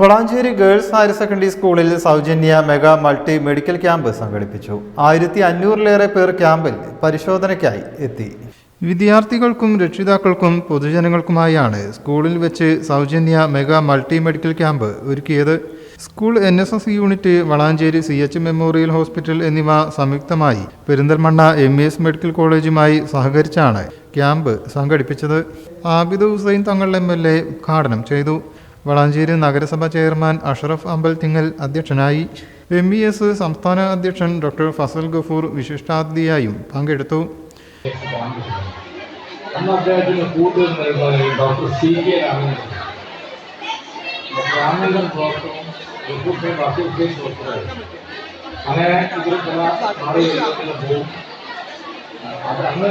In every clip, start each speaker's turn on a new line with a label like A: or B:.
A: Valanchery girls higher secondary സ്കൂളിൽ സൗജന്യ mega multi medical camp സംഘടിപ്പിച്ചു. ആയിരത്തി അഞ്ഞൂറിലേറെ പേർ ക്യാമ്പിൽ പരിശോധനയ്ക്കായി എത്തി. വിദ്യാർത്ഥികൾക്കും രക്ഷിതാക്കൾക്കും പൊതുജനങ്ങൾക്കുമായാണ് സ്കൂളിൽ വെച്ച് സൗജന്യ മെഗാ മൾട്ടി മെഡിക്കൽ ക്യാമ്പ് ഒരുക്കിയത്. School N S S unit Valanchery C H memorial hospital എന്നിവ സംയുക്തമായി പെരിന്തൽമണ്ണ എം എസ് മെഡിക്കൽ കോളേജുമായി സഹകരിച്ചാണ് ക്യാമ്പ് സംഘടിപ്പിച്ചത്. Abid Hussain Thangal M L A ഉദ്ഘാടനം ചെയ്തു. വളാഞ്ചേരി നഗരസഭ ചെയർമാൻ അഷറഫ് അമ്പൽത്തിങ്ങൽ അധ്യക്ഷനായി എം ഇ എസ് സംസ്ഥാന അധ്യക്ഷൻ ഡോക്ടർ ഫസൽ ഗഫൂർ വിശിഷ്ടാതിഥിയായും പങ്കെടുത്തു.
B: ഡോക്ടർ സി കെ അങ്ങനെ ഇതിൽ അന്ന്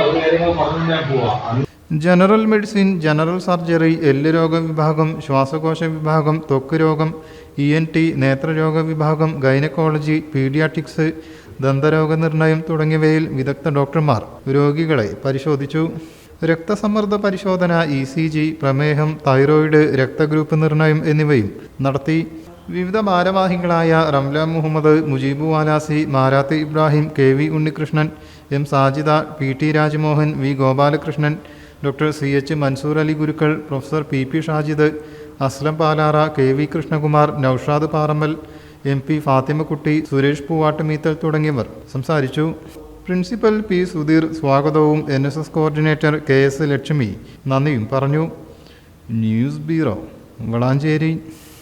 B: ഒരു കാര്യങ്ങൾ പറഞ്ഞു ഞാൻ പോവാം
A: ജനറൽ മെഡിസിൻ ജനറൽ സർജറി എല്ല് രോഗ വിഭാഗം ശ്വാസകോശ വിഭാഗം ത്വക്ക് രോഗം ഇ എൻ ടി നേത്രരോഗ വിഭാഗം ഗൈനക്കോളജി പീഡിയാട്രിക്സ് ദന്തരോഗ നിർണയം തുടങ്ങിയവയിൽ വിദഗ്ധ ഡോക്ടർമാർ രോഗികളെ പരിശോധിച്ചു. രക്തസമ്മർദ്ദ പരിശോധന ഇ സി ജി പ്രമേഹം തൈറോയിഡ് രക്തഗ്രൂപ്പ് നിർണയം എന്നിവയും നടത്തി. വിവിധ ഭാരവാഹികളായ Ramla Muhammad Mujeebu Valasi Marath Ibrahim K V Unnikrishnan M Sajida P T Rajmohan V Gopalakrishnan doctor C H Mansoor Ali Gurukkal professor P P Shajid Aslam Palara K V Krishnakumar Noushad Parammal M P Fathimakutty Suresh Poovattumeethal തുടങ്ങിയവർ സംസാരിച്ചു. Principal P Sudheer സ്വാഗതവും N S S coordinator K S Lakshmi നന്ദിയും പറഞ്ഞു. News bureau Valanchery.